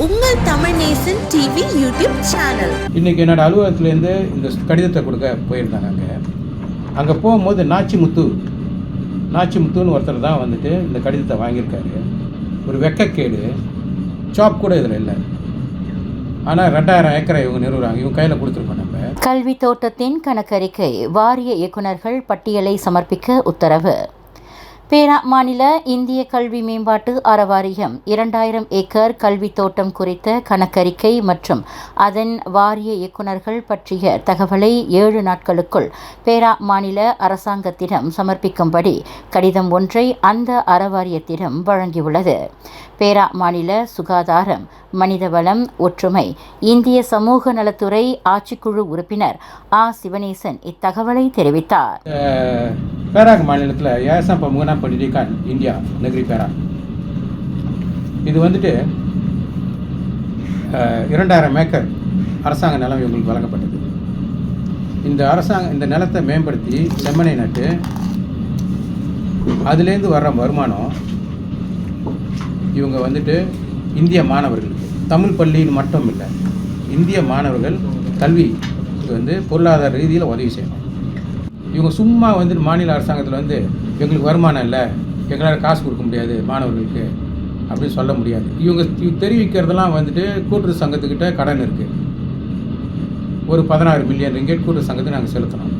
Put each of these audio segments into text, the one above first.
உங்கள் Tamil Nesan TV YouTube channel இன்றைக்கி என்னோடய அலுவலகத்துலேருந்து இந்த கடிதத்தை கொடுக்க போயிருந்தாங்க அங்கே. அங்கே போகும்போது நாச்சிமுத்து நாச்சிமுத்துன்னு ஒருத்தர் தான் வந்துட்டு இந்த கடிதத்தை வாங்கியிருக்காரு. ஒரு வெக்கக்கேடு சாப் கூட இதில் இல்லை. ஆனால் ரெண்டாயிரம் ஏக்கரை இவங்க நிறுவுறாங்க. இவங்க கையில் கொடுத்துருக்கோம் நம்ம. கல்வி தோட்டத்தின் கணக்கறிக்கை வாரிய இயக்குநர்கள் பட்டியலை சமர்ப்பிக்க உத்தரவு. பேரா மாநில இந்திய கல்வி மேம்பாட்டு அறவாரியம் இரண்டாயிரம் ஏக்கர் கல்வி தோட்டம் குறித்த கணக்கறிக்கை மற்றும் அதன் வாரிய இயக்குநர்கள் பற்றிய தகவலை ஏழு நாட்களுக்குள் பேரா மாநில அரசாங்கத்திடம் சமர்ப்பிக்கும்படி கடிதம் ஒன்றை அந்த அறவாரியத்திடம் வழங்கியுள்ளது. பேரா மாநில சுகாதாரம் மனிதவளம் ஒற்றுமை இந்திய சமூக நலத்துறை ஆட்சிக்குழு உறுப்பினர் ஆ. சிவனேசன் இத்தகவலை தெரிவித்தார். பேராக் மாநிலத்தில் ஏசம் பமுகனா பண்டிகான் இந்தியா நெகிரி பேரா. இது வந்துட்டு இரண்டாயிரம் ஏக்கர் அரசாங்க நிலம் இவங்களுக்கு வழங்கப்பட்டது. இந்த அரசாங்க இந்த நிலத்தை மேம்படுத்தி செம்மனை நட்டு அதுலேருந்து வர்ற வருமானம் இவங்க வந்துட்டு இந்திய மாணவர்களுக்கு. தமிழ் பள்ளின்னு மட்டும் இல்லை இந்திய மாணவர்கள் கல்விக்கு வந்து பொருளாதார ரீதியில் உதவி செய்யணும். இவங்க சும்மா வந்து மாநில அரசாங்கத்தில் வந்து எங்களுக்கு வருமானம் இல்லை எங்களால் காசு கொடுக்க முடியாது மாணவர்களுக்கு அப்படின்னு சொல்ல முடியாது. இவங்க தெரிவிக்கிறதெல்லாம் வந்துட்டு கூட்டுறவு சங்கத்துக்கிட்ட கடன் இருக்குது ஒரு பதினாறு மில்லியன் ரிங்கெட் கூட்டுறவு சங்கத்தை நாங்கள் செலுத்தணும்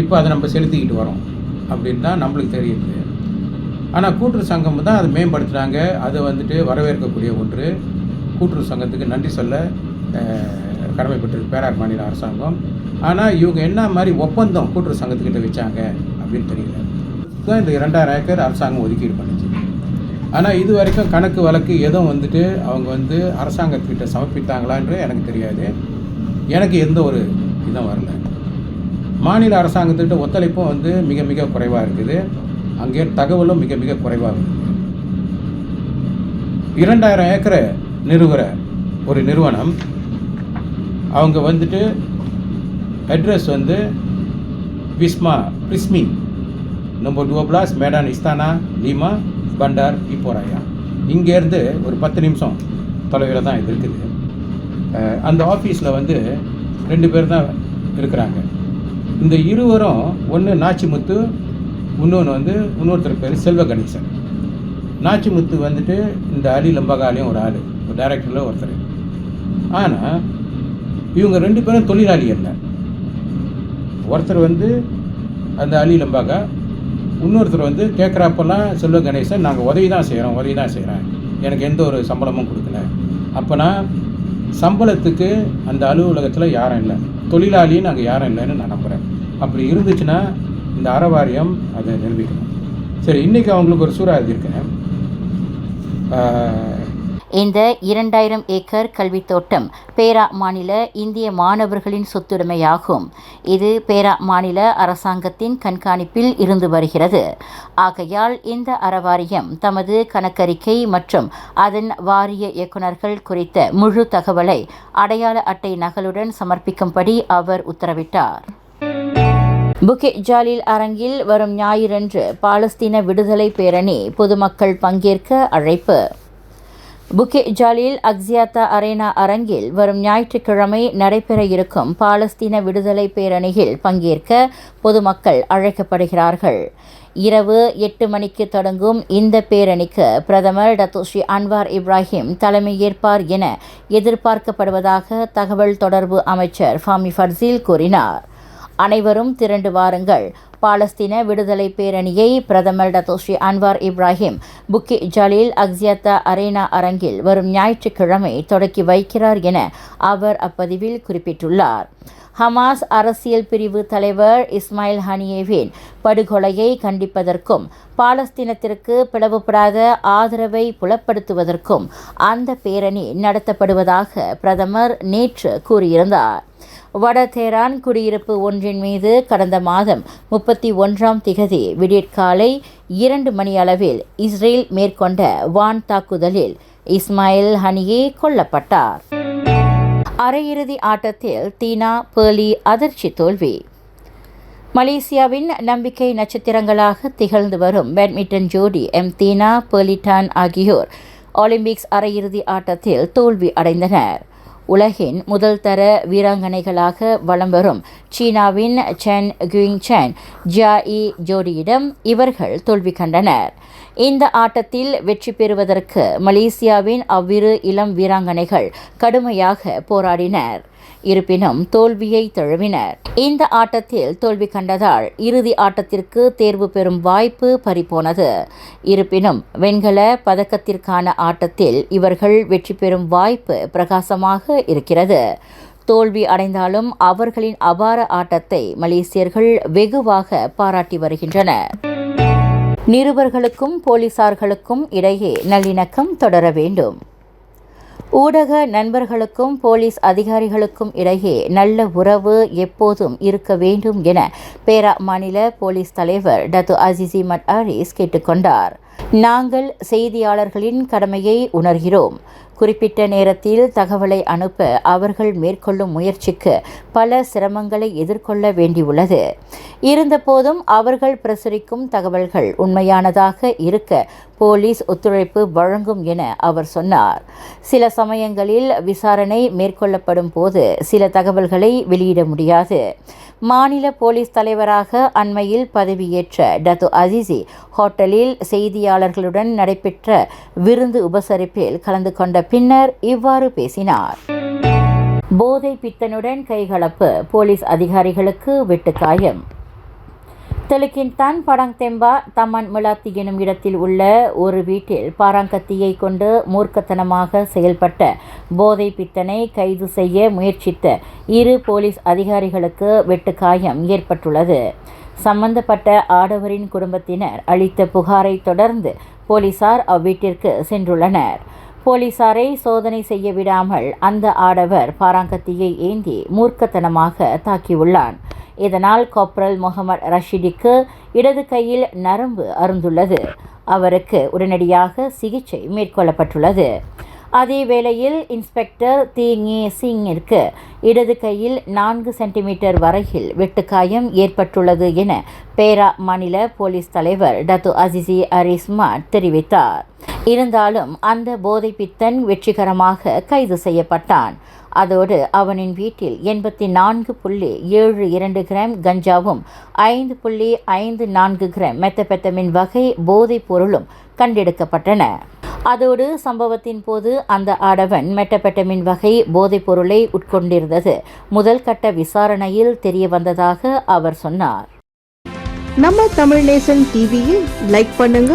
இப்போ அதை நம்ம செலுத்திக்கிட்டு வரோம் அப்படின்னு தான் நம்மளுக்கு தெரியுது. ஆனால் கூட்டுறவு சங்கம் தான் அதை மேம்படுத்துகிறாங்க அதை வந்துட்டு வரவேற்கக்கூடிய ஒன்று. கூட்டுறவு சங்கத்துக்கு நன்றி சொல்ல கடமைப்பட்டிருக்கு பேரார் மாநில அரசாங்கம். ஆனால் இவங்க என்ன மாதிரி ஒப்பந்தம் கூட்டுறவு சங்கத்துக்கிட்ட வச்சாங்க அப்படின்னு தெரியல. தான் இந்த இரண்டாயிரம் ஏக்கர் அரசாங்கம் ஒதுக்கீடு பண்ணுச்சு. ஆனால் இது வரைக்கும் கணக்கு வழக்கு எதுவும் வந்துட்டு அவங்க வந்து அரசாங்கத்துக்கிட்ட சமர்ப்பித்தாங்களான்ற எனக்கு தெரியாது. எனக்கு எந்த ஒரு இதுவும் வரல. மாநில அரசாங்கத்திட்ட ஒத்துழைப்பும் வந்து மிக மிக குறைவாக இருக்குது. அங்கே தகவலும் மிக மிக குறைவாக இருக்குது. இரண்டாயிரம் ஏக்கரை நிறுவுகிற ஒரு நிறுவனம் அவங்க வந்துட்டு அட்ரஸ் வந்து Wisma Bismi number டூப்ளாஸ் Medan Istana Lima Bandar Ipoh Raya இங்கேருந்து ஒரு பத்து நிமிஷம் தொலைவில் தான் இது இருக்குது. அந்த ஆஃபீஸில் வந்து ரெண்டு பேர் தான் இருக்கிறாங்க. இந்த இருவரும் ஒன்று நாச்சிமுத்து இன்னொன்று வந்து இன்னொருத்தர் பேர் செல்வ கணேசன் நாச்சிமுத்து வந்துட்டு இந்த அலி லம்பகாலையும் ஒரு ஆள் ஒரு டைரக்டரில் ஒருத்தர். ஆனால் இவங்க ரெண்டு பேரும் தொழிலாளி அல்ல ஒருத்தர் வந்து அந்த அலிலம்பாக இன்னொருத்தர் வந்து கேட்குறப்பெல்லாம் செல்வ கணேசன் நாங்கள் உதவி தான் செய்கிறோம் உதவி தான் செய்கிறேன் எனக்கு எந்த ஒரு சம்பளமும் கொடுக்கல. அப்போனா சம்பளத்துக்கு அந்த அலுவலகத்தில் யாரும் இல்லை. தொழிலாளியும் நாங்கள் யாரும் இல்லைன்னு நான் நம்புகிறேன் அப்படி இருந்துச்சுன்னா இந்த அறவாரியம் அதை நிரூபிக்கணும். சரி இன்றைக்கி அவங்களுக்கு ஒரு சூறா எழுதியிருக்கேன். இந்த இரண்டாயிரம் ஏக்கர் கல்வித் தோட்டம் பேரா மாநில இந்திய மாணவர்களின் சொத்துடைமையாகும். இது பேரா மாநில அரசாங்கத்தின் கண்காணிப்பில் இருந்து வருகிறது. ஆகையால் இந்த அறவாரியம் தமது கணக்கறிக்கை மற்றும் அதன் வாரிய இயக்குநர்கள் குறித்த முழு தகவலை அடையாள அட்டை நகலுடன் சமர்ப்பிக்கும்படி அவர் உத்தரவிட்டார். புகே ஜாலில் அரங்கில் வரும் ஞாயிறன்று பாலஸ்தீன விடுதலை பேரணி பொதுமக்கள் பங்கேற்க அழைப்பு. புகே ஜாலில் அக்ஸியாத்தா அரேனா அரங்கில் வரும் ஞாயிற்றுக்கிழமை நடைபெற இருக்கும் பாலஸ்தீன விடுதலை பேரணியில் பங்கேற்க பொதுமக்கள் அழைக்கப்படுகிறார்கள். இரவு எட்டு மணிக்கு தொடங்கும் இந்த பேரணிக்கு பிரதமர் டத்தோஸ்ரீ அன்வார் இப்ராஹிம் தலைமையேற்பார் என எதிர்பார்க்கப்படுவதாக தகவல் தொடர்பு அமைச்சர் ஃபாமி ஃபர்சீல் கூறினார். அனைவரும் திரண்டு வாருங்கள். பாலஸ்தீன விடுதலை பேரணியை பிரதமர் Datuk Seri Anwar Ibrahim Bukit Jalil Axiata Arena அரங்கில் வரும் ஞாயிற்றுக்கிழமை தொடக்கி வைக்கிறார் என அவர் அப்பதிவில் குறிப்பிட்டுள்ளார். ஹமாஸ் அரசியல் பிரிவு தலைவர் இஸ்மாயில் ஹனியேவின் படுகொலையை கண்டிப்பதற்கும் பாலஸ்தீனத்திற்கு பிளவுபடாத ஆதரவை புலப்படுத்துவதற்கும் அந்த பேரணி நடத்தப்படுவதாக பிரதமர் நேற்று கூறியிருந்தார். வட தேரான் குடியிருப்பு ஒன்றின் மீது கடந்த மாதம் முப்பத்தி ஒன்றாம் திகதி விடியற்காலை இரண்டு மணி அளவில் இஸ்ரேல் மேற்கொண்ட வான் தாக்குதலில் இஸ்மாயில் ஹனியே கொல்லப்பட்டார். அரையிறுதி ஆட்டத்தில் தீனா பேலி அதிர்ச்சி தோல்வி. மலேசியாவின் நம்பிக்கை நட்சத்திரங்களாக திகழ்ந்து வரும் பேட்மிண்டன் ஜோடி எம் தீனா பேலிட்டான் ஆகியோர் ஒலிம்பிக்ஸ் அரையிறுதி ஆட்டத்தில் தோல்வி அடைந்தனர். உலகின் முதல் தர வீராங்கனைகளாக வலம் வரும் சீனாவின் சென் குயிங் சென் ஜியா இ ஜோடியிடம் இவர்கள் தோல்வி கண்டனர். இந்த ஆட்டத்தில் வெற்றி பெறுவதற்கு மலேசியாவின் அவ்விரு இளம் வீராங்கனைகள் கடுமையாக போராடினர். இருப்பினும் தோல்வியை தழுவினர். இந்த ஆட்டத்தில் தோல்வி கண்டதால் இறுதி ஆட்டத்திற்கு தேர்வு பெறும் வாய்ப்பு பறிபோனது. இருப்பினும் வெண்கல பதக்கத்திற்கான ஆட்டத்தில் இவர்கள் வெற்றி பெறும் வாய்ப்பு பிரகாசமாக இருக்கிறது. தோல்வி அடைந்தாலும் அவர்களின் அபார ஆட்டத்தை மலேசியர்கள் வெகுவாக பாராட்டி வருகின்றனர். நிருபர்களுக்கும் போலீசார்களுக்கும் இடையே நல்லிணக்கம் தொடர வேண்டும். ஊடக நண்பர்களுக்கும் போலீஸ் அதிகாரிகளுக்கும் இடையே நல்ல உறவு எப்போதும் இருக்க வேண்டும் என பேரா மாநில போலீஸ் தலைவர் டத்து அசிசி மட் ஆரிஸ் கேட்டுக்கொண்டார். நாங்கள் செய்தியாளர்களின் கடமையை உணர்கிறோம். குறிப்பிட்ட நேரத்தில் தகவலை அனுப்ப அவர்கள் மேற்கொள்ளும் முயற்சிக்கு பல சிரமங்களை எதிர்கொள்ள வேண்டியுள்ளது. இருந்தபோதும் அவர்கள் பிரசுரிக்கும் தகவல்கள் உண்மையானதாக இருக்க போலீஸ் ஒத்துழைப்பு வழங்கும் என அவர் சொன்னார். சில சமயங்களில் விசாரணை மேற்கொள்ளப்படும் போது சில தகவல்களை வெளியிட முடியாது. மாநில போலீஸ் தலைவராக அண்மையில் பதவியேற்ற டத்து அசிசி ஹோட்டலில் செய்தியாளர்களுடன் நடைபெற்ற விருந்து உபசரிப்பில் கலந்து கொண்ட பின்னர் இவ்வாறு பேசினார். போதை பித்தனுடன் கைகலப்பு போலீஸ் அதிகாரிகளுக்கு வெட்டுக்காயம். தெலுக்கின்தான் படங்தெம்பா தமன் மிளாத்தி எனும் இடத்தில் உள்ள ஒரு வீட்டில் பாராங்கத்தியை கொண்டு மூர்க்கத்தனமாக செயல்பட்ட போதை பித்தனை கைது செய்ய முயற்சித்த இரு போலீஸ் அதிகாரிகளுக்கு வெட்டுக்காயம் ஏற்பட்டுள்ளது. சம்பந்தப்பட்ட ஆடவரின் குடும்பத்தினர் அளித்த புகாரை தொடர்ந்து போலீசார் அவ்வீட்டிற்கு சென்றுள்ளனர். போலீசாரை சோதனை செய்ய விடாமல் அந்த ஆடவர் பாராங்கத்தியை ஏந்தி மூர்க்கத்தனமாக தாக்கியுள்ளான். இதனால் கோப்ரல் முகமது ரஷீடிக்கு இடது கையில் நரம்பு அருந்துள்ளது. அவருக்கு உடனடியாக சிகிச்சை மேற்கொள்ளப்பட்டுள்ளது. அதே வேளையில் இன்ஸ்பெக்டர் தீங்கே சிங்கிற்கு இடது கையில் நான்கு சென்டிமீட்டர் வரையில் வெட்டுக்காயம் ஏற்பட்டுள்ளது என பேரா மாநில போலீஸ் தலைவர் டத்து அசிசி அரிஸ்மாட் தெரிவித்தார். இருந்தாலும் அந்த போதை பித்தன் வெற்றிகரமாக கைது செய்யப்பட்டான். அதோடு அவனின் வீட்டில் எண்பத்தி நான்கு புள்ளி ஏழு இரண்டு கிராம் கஞ்சாவும் ஐந்து புள்ளி ஐந்து நான்கு கிராம் மெத்தபெத்தமின் வகை போதைப் பொருளும் கண்டெடுக்கப்பட்டன. அதோடு சம்பவத்தின் போது அந்த ஆடவன் மெட்டபெட்டமின் வகை போதைப் பொருளை உட்கொண்டிருந்தது. முதல் கட்ட விசாரணையில் தெரிய வந்ததாக அவர் சொன்னார். நம்ம தமிழ் நேசன் டிவியை லைக் பண்ணுங்க.